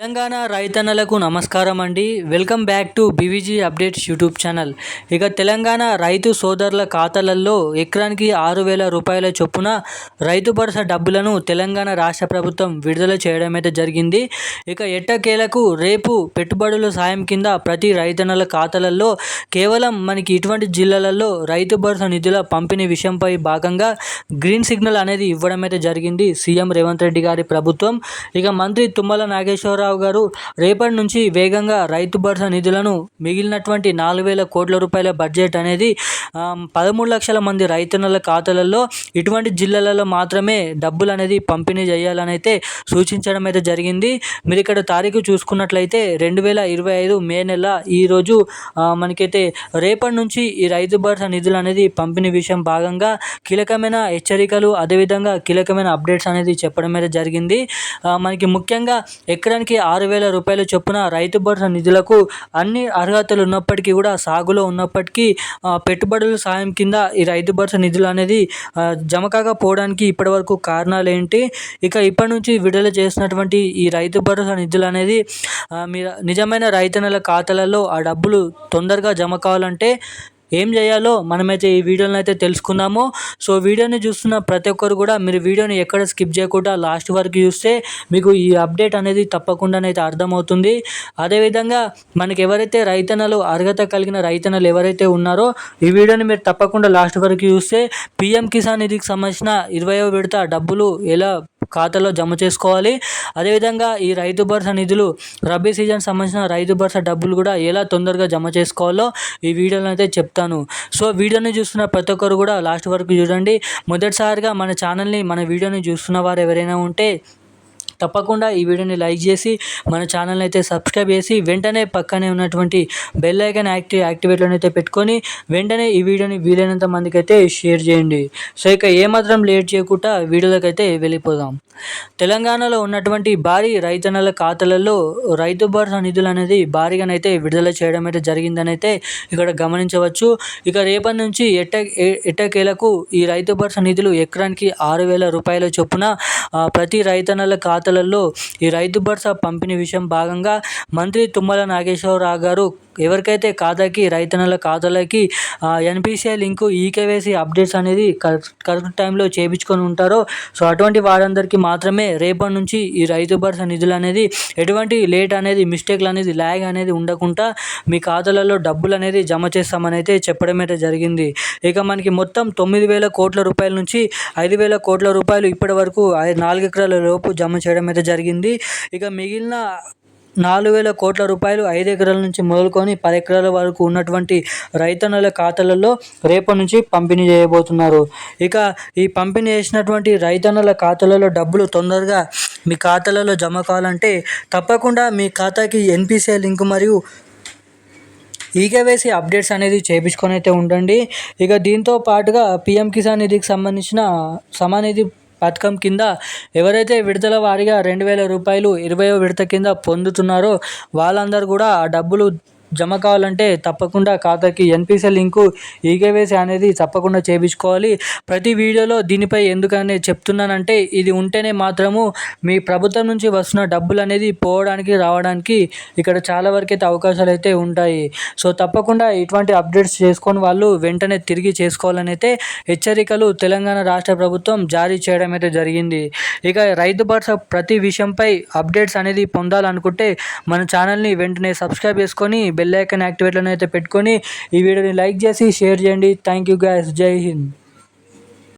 తెలంగాణ రైతన్నలకు నమస్కారం అండి. Welcome back to BVG updates YouTube channel. ఇక తెలంగాణ రైతు సోదరుల ఖాతాలలో ఎకరానికి ఆరు వేల రూపాయల చొప్పున రైతు భరోసా డబ్బులను తెలంగాణ రాష్ట్ర ప్రభుత్వం విడుదల చేయడం అయితే జరిగింది. ఇక ఎట్టకేలకు రేపు పెట్టుబడుల సాయం కింద ప్రతి రైతన్నల ఖాతాలలో కేవలం మనకి ఇటువంటి జిల్లాలలో రైతు భరోసా నిధుల పంపిణీ విషయంపై భాగంగా గ్రీన్ సిగ్నల్ అనేది ఇవ్వడం అయితే జరిగింది. సీఎం రేవంత్ రెడ్డి గారి ప్రభుత్వం. ఇక మంత్రి తుమ్మల నాగేశ్వరరావు రావు గారు రేపటి నుంచి వేగంగా రైతు భరోసా నిధులను మిగిలినటువంటి నాలుగు వేల కోట్ల రూపాయల బడ్జెట్ అనేది పదమూడు లక్షల మంది రైతన్నుల ఖాతాలలో ఇటువంటి జిల్లాలలో మాత్రమే డబ్బులు అనేది పంపిణీ చేయాలని అయితే సూచించడం అయితే జరిగింది. మీరు ఇక్కడ తారీఖు చూసుకున్నట్లయితే రెండు వేల ఇరవై ఐదు మే నెల ఈరోజు మనకైతే రేపటి నుంచి ఈ రైతు భరోసా నిధులు అనేది పంపిణీ విషయం భాగంగా కీలకమైన హెచ్చరికలు అదేవిధంగా కీలకమైన అప్డేట్స్ అనేది చెప్పడం అయితే జరిగింది. మనకి ముఖ్యంగా ఎకరానికి ఎకరానికి ఆరు వేల రూపాయల చొప్పున రైతు భరోసా నిధులకు అన్ని అర్హతలు ఉన్నప్పటికీ కూడా సాగులో ఉన్నప్పటికీ పెట్టుబడుల సాయం కింద ఈ రైతు భరోసా నిధులు అనేది జమ కాకపోవడానికి ఇప్పటివరకు కారణాలు ఏంటి ఇక ఇప్పటి నుంచి విడుదల చేసినటువంటి ఈ రైతు భరోసా నిధులు అనేది మీరు నిజమైన రైతన్నల ఖాతాలలో ఆ డబ్బులు తొందరగా జమ కావాలంటే ఏం చేయాలో మనమైతే ఈ వీడియోని అయితే తెలుసుకుందాము. సో వీడియోని చూస్తున్న ప్రతి ఒక్కరు కూడా మీరు వీడియోని ఎక్కడ స్కిప్ చేయకుండా లాస్ట్ వరకు చూస్తే మీకు ఈ అప్డేట్ అనేది తప్పకుండానైతే అర్థమవుతుంది. అదేవిధంగా మనకి ఎవరైతే రైతన్నలు అర్హత కలిగిన రైతన్నలు ఎవరైతే ఉన్నారో ఈ వీడియోని మీరు తప్పకుండా లాస్ట్ వరకు చూస్తే పిఎం కిసాన్ నిధికి సంబంధించిన ఇరవయో విడత డబ్బులు ఎలా ఖాతాలో జమ చేసుకోవాలి. అదేవిధంగా ఈ రైతు భరోసా నిధులు రబీ సీజన్ సంబంధించిన రైతు భరోసా డబ్బులు కూడా ఎలా తొందరగా జమ చేసుకోవాలో ఈ వీడియోలో అయితే చెప్తాను. సో వీడియోని చూస్తున్న ప్రతి ఒక్కరు కూడా లాస్ట్ వరకు చూడండి. మొదటిసారిగా మన ఛానల్ని మన వీడియోని చూస్తున్న వారు ఎవరైనా ఉంటే తప్పకుండా ఈ వీడియోని లైక్ చేసి మన ఛానల్ని అయితే సబ్స్క్రైబ్ చేసి వెంటనే పక్కనే ఉన్నటువంటి బెల్ ఐకాన్ యాక్టివ్ యాక్టివేట్లో అయితే పెట్టుకొని వెంటనే ఈ వీడియోని వీలైనంత మందికి అయితే షేర్ చేయండి. సో ఇక ఏమాత్రం లేట్ చేయకుండా వీడియోలోకి అయితే వెళ్ళిపోదాం. తెలంగాణలో ఉన్నటువంటి భారీ రైతన్నల ఖాతాలలో రైతు భరోసా నిధులు అనేది భారీగానైతే విడుదల చేయడం అయితే జరిగిందని అయితే ఇక్కడ గమనించవచ్చు. ఇక రేపటి నుంచి ఎట్ట ఎట్టకేలకు ఈ రైతు భరోసా నిధులు ఎకరానికి ఆరు వేల రూపాయల చొప్పున ప్రతి రైతన్నల ఖాతా ఖాతాలలో ఈ రైతు భరోసా పంపిణీ విషయం భాగంగా మంత్రి తుమ్మల నాగేశ్వరరావు గారు ఎవరికైతే ఖాతాకి రైతన్నల ఖాతాలకి ఎన్పిసిఐ లింకు ఈకేవైసీ అప్డేట్స్ అనేది కరెక్ట్ టైంలో చేయించుకొని ఉంటారో సో అటువంటి వారందరికీ మాత్రమే రేపటి నుంచి ఈ రైతు భరోసా నిధులు అనేది ఎటువంటి లేట్ అనేది మిస్టేక్లు అనేది ల్యాగ్ అనేది ఉండకుండా మీ ఖాతాలలో డబ్బులు అనేది జమ చేస్తామని అయితే చెప్పడం అయితే జరిగింది. ఇక మనకి మొత్తం తొమ్మిది వేల కోట్ల రూపాయల నుంచి ఐదు వేల కోట్ల రూపాయలు ఇప్పటి వరకు నాలుగు ఎకరాల లోపు జమ చేయడం అయితే జరిగింది. ఇక మిగిలిన నాలుగు వేల కోట్ల రూపాయలు ఐదు ఎకరాల నుంచి మొదలుకొని పది ఎకరాల వరకు ఉన్నటువంటి రైతన్నల ఖాతాలలో రేపటి నుంచి పంపిణీ చేయబోతున్నారు. ఇక ఈ పంపిణీ చేసినటువంటి రైతన్నల ఖాతాలలో డబ్బులు తొందరగా మీ ఖాతాలలో జమ కావాలంటే తప్పకుండా మీ ఖాతాకి ఎన్పిసిఐ లింక్ మరియు ఈకేవైసీ అప్డేట్స్ అనేది చేయించుకొని అయితే ఉండండి. ఇక దీంతో పాటుగా పిఎం కిసాన్ నిధికి సంబంధించిన సమానిధి పథకం కింద ఎవరైతే విడతల వారీగా రెండు వేల రూపాయలు ఇరవయో విడత కింద పొందుతున్నారో వాళ్ళందరూ కూడా ఆ డబ్బులు జమ కావాలంటే తప్పకుండా ఖాతాకి ఎన్పిసి లింకు ఈకేవైసీ అనేది తప్పకుండా చేయించుకోవాలి. ప్రతి వీడియోలో దీనిపై ఎందుకని చెప్తున్నానంటే ఇది ఉంటేనే మాత్రము మీ ప్రభుత్వం నుంచి వస్తున్న డబ్బులు అనేది పోవడానికి రావడానికి ఇక్కడ చాలా వరకు అయితే అవకాశాలు అయితే ఉంటాయి. సో తప్పకుండా ఇటువంటి అప్డేట్స్ చేసుకొని వాళ్ళు వెంటనే తిరిగి చేసుకోవాలని అయితే హెచ్చరికలు తెలంగాణ రాష్ట్ర ప్రభుత్వం జారీ చేయడం అయితే జరిగింది. ఇక రైతు భరోసా ప్రతి విషయంపై అప్డేట్స్ అనేది పొందాలనుకుంటే మన ఛానల్ని వెంటనే సబ్స్క్రైబ్ చేసుకొని బెల్ ఐకాన్ యాక్టివేట్లను అయితే పెట్టుకొని ఈ వీడియోని లైక్ చేసి షేర్ చేయండి. థ్యాంక్ యూ గ్యాస్ జై హింద్.